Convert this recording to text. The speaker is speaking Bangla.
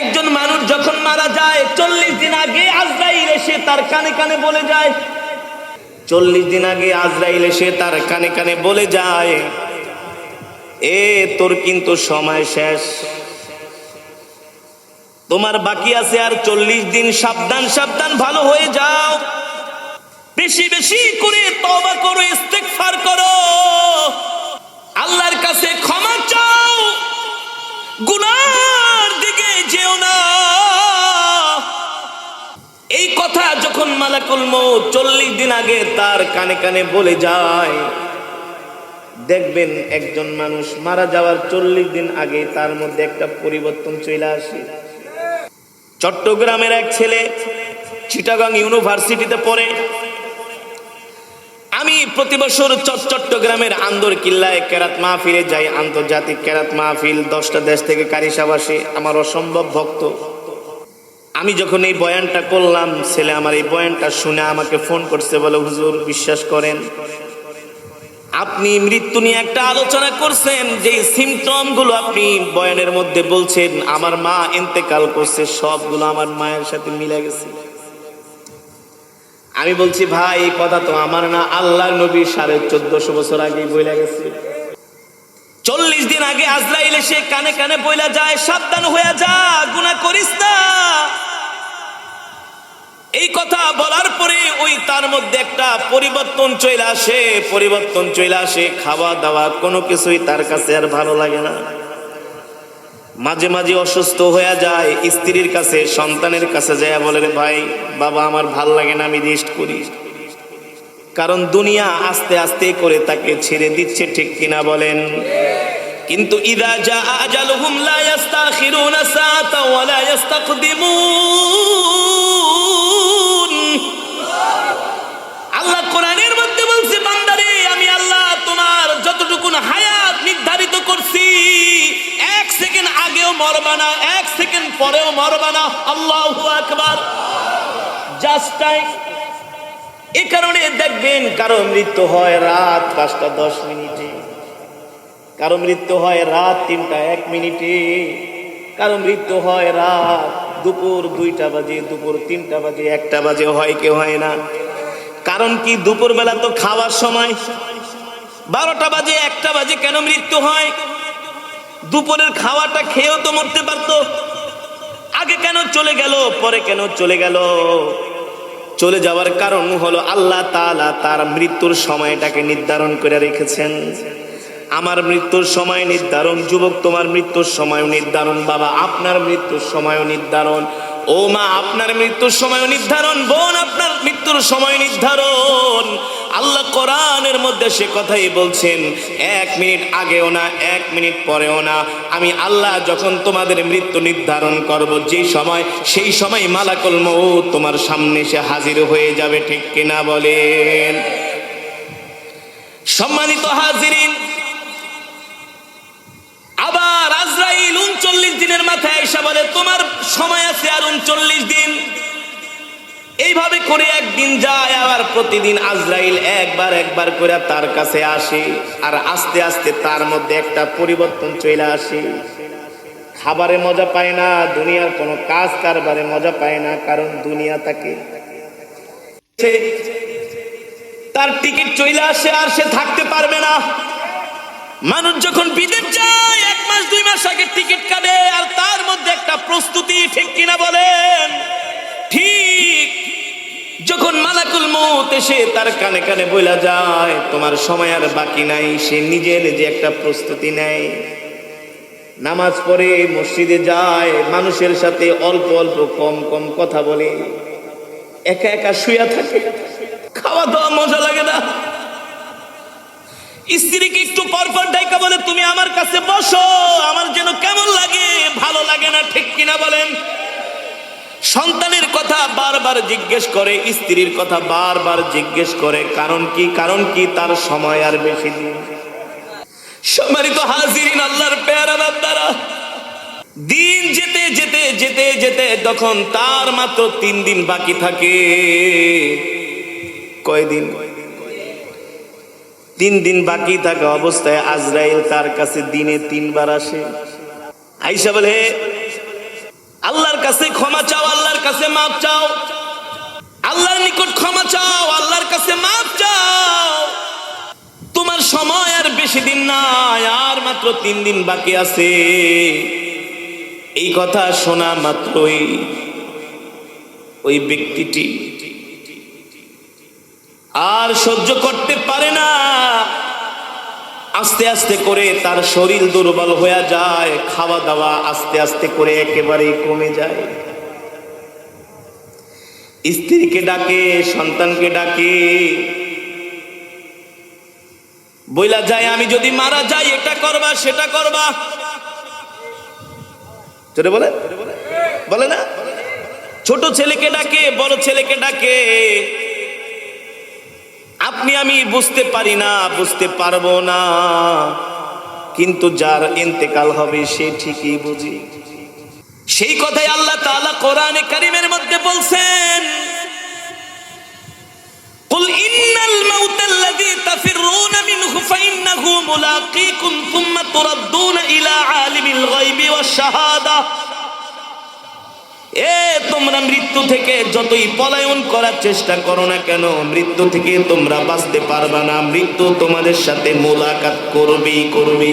একজন মানুষ যখন মারা যায়, চল্লিশ দিন আগে আজরাইল এসে তার কানে কানে বলে যায়। চল্লিশ দিন আগে আজরাইল এসে তার কানে কানে বলে যায়, এ, তোর কিন্তু সময় শেষ। তোমার বাকি আছে আর চল্লিশ দিন সাবধান সাবধান, ভালো হয়ে যাও। বেশি বেশি করে তবা করো, ইস্তেগফার করো। মালাকুল মৌত চল্লিশ দিন আগে তার কানে কানে বলে যায়, দেখবেন একজন মানুষ মারা যাওয়ার চল্লিশ দিন আগে তার মধ্যে একটা পরিবর্তন চলে আসে। চট্টগ্রামের এক ছেলে চিটাগাং ইউনিভার্সিটিতে পড়ে। আমি প্রতি বছর চট- চট্টগ্রামের আন্দর কিল্লায় কেরাত মাহফিলে যাই, আন্তর্জাতিক কেরাত মাহফিল দশটা দেশ থেকে কারিসাব আসে। আমার অসম্ভব ভক্ত। আমি যখন এই বয়ানটা করলাম, ছেলে আমার এই বয়ানটা শুনে আমাকে ফোন করছে, বলে, হুজুর, বিশ্বাস করেন, আপনি মৃত্যু নিয়ে একটা আলোচনা করছেন যে সিমটমগুলো আপনি বয়ানের মধ্যে বলছেন, আমার মা ইন্তেকাল করছে, সবগুলো আমার মায়ের সাথে মিলে গেছে। আমি বলছি, ভাই, এই কথা তো আমার না আল্লাহ নবী সাড়ে চোদ্দশো বছর আগে বইলা গেছে। চল্লিশ দিন আগে আজরাইল এসে কানে কানে বইলা যায়, সাবধান হয়ে যা, গুনাহ করিস না। এই কথা বলার পরে ওই তার মধ্যে একটা পরিবর্তন চলে আসে, পরিবর্তন চলে আসে খাওয়া দাওয়া কোনো কিছুই তার কাছে আর ভালো লাগে না। মাঝে মাঝে অসুস্থ হয়ে যায়, স্ত্রীর কাছে, সন্তানের কাছে যায়, বলে ভাই, বাবা আমার ভালো লাগে না, আমি রেস্ট করি। কারণ দুনিয়া আস্তে আস্তে করে তাকে ছেড়ে দিচ্ছে, ঠিক কিনা বলেন? কিন্তু ইদা যা আজালুহুম লা ইস্তাখিরুনা সাআতা ওয়া লা ইস্তাকদিমুন আগেও মরবা না, এক সেকেন্ড পরেও মরবা না। আল্লাহু আকবার। এ কারণে দেখবেন কারও মৃত্যু হয় রাত পাঁচটা, দশ মিনিটে। কারও মৃত্যু হয় রাত তিনটা, এক মিনিটে। কারও মৃত্যু হয় রাত দুপুর দুইটা বাজে, দুপুর তিনটা বাজে, একটা বাজে, হয় কেউ হয় না? কারণ কি দুপুর বেলা তো খাওয়ার সময়? বারোটা বাজে, একটা বাজে কেন মৃত্যু হয়? দুপুরের খাওয়াটা খেয়েও তো মরতে পারতো। আগে কেন চলে গেল, পরে কেন চলে গেল? চলে যাওয়ার কারণ হলো আল্লাহ তালা তার মৃত্যুর সময়টাকে নির্ধারণ করে রেখেছেন। আমার মৃত্যুর সময় নির্ধারণ, যুবক তোমার মৃত্যুর সময় নির্ধারণ, বাবা আপনার মৃত্যুর সময় নির্ধারণ ও মা আপনার মৃত্যুর সময় নির্ধারণ, বোন আপনার মৃত্যুর সময় নির্ধারণ। আল্লাহ কোরআনের মধ্যে সে কথাই বলছেন, এক মিনিট আগেও না, এক মিনিট পরেও না। আমি আল্লাহ যখন তোমাদের মৃত্যু নির্ধারণ করব, যে সময়, সেই সময় মালাকুল মৌত তোমার সামনে এসে হাজির হয়ে যাবে, ঠিক কিনা বলেন? সম্মানিত হাজিরিন, আবার আজরাইল উনচল্লিশ দিনের মাথায় এসে বলে, তোমার সময় আছে আর উনচল্লিশ দিন। এইভাবে করে একদিন যায় আবার প্রতিদিন আজরাইল একবার একবার করে তার কাছে আসে আর আস্তে আস্তে তার মধ্যে একটা পরিবর্তন চলে আসে। খাবারে মজা পায় না, দুনিয়ার কোনো কাজ কারবারে মজা পায় না, কারণ দুনিয়া তাকে তার টিকিট চলে আসে আর সে থাকতে পারবে না। মানুষ যখন বিদেশ যায়, এক মাস, দুই মাস আগে টিকিট কাটে আর তার মধ্যে একটা প্রস্তুতি, ঠিক কিনা বলেন? যখন মালাকুল মৌত এসে তার কানে কানে বইলা যায়, তোমার সময় আর বাকি নাই, সে নিজের যে একটা প্রস্তুতি নেয়। নামাজ পড়ে মসজিদে যায়, মানুষের সাথে অল্প অল্প কম কম কথা বলে। একা একা শুয়া থাকে। খাওয়া দাওয়া মজা লাগে না। স্ত্রীকে একটু পরপর ডাইকা বলে, তুমি আমার কাছে বসো আমার যেন কেমন লাগে ভালো লাগে না ঠিক কিনা বলেন সন্তানের কথা বারবার জিজ্ঞেস করে, স্ত্রীর কথা বারবার জিজ্ঞেস করে, কারণ কি কারণ কি তার সময় আর বেশি দিন। সম্মানিত হাজিরিন, আল্লাহর পেয়ারা দ্বারা দিন যেতে যেতে যেতে যেতে যখন তার মাত্র তিন দিন বাকি থাকে। কয়দিন? তিন দিন বাকি থাকা অবস্থায় আজরাইল তার কাছে দিনে তিনবার আসে। আইসা বলে আল্লাহর কাছে ক্ষমা চাও কাছে মাপ চাও। আল্লাহর নিকট ক্ষমা চাও, আল্লাহর কাছে মাপ চাও। তোমার সময় আর বেশি দিন নাই, আর মাত্র তিন দিন বাকি আছে। এই কথা শোনা মাত্রই ওই ব্যক্তিটি আর সহ্য করতে পারে না। আস্তে আস্তে করে তার শরীর দুর্বল হয়ে যায়, খাওয়া দাওয়া আস্তে আস্তে করে একেবারেই কমে যায়। স্ত্রীকে ডাকে, সন্তানকে ডাকে। বইলা যায়, আমি যদি মারা যাই, এটা করবা, সেটা করবা। চলে বলে বলে না? ছোট ছেলেকে ডাকে, বড় ছেলেকে ডাকে। আপনি, আমি বুঝতে পারি না, বুঝতে পারব না। কিন্তু যার ইন্তেকাল হবে, সে ঠিকই বুঝি। সেই কথাই আল্লাহ তাআলা কোরআনে কারিমের মধ্যে বলছেন قل إن الموت الذي تفرون منه فإنه ملاقيكم ثم تردون إلى عالم الغيب والشهادة এ তোমরা মৃত্যু থেকে যতই পলায়ন করার চেষ্টা করো না কেন মৃত্যু থেকে তোমরা বাঁচতে পারবা না মৃত্যু তোমাদের সাথে মোলাকাত করবেই করবে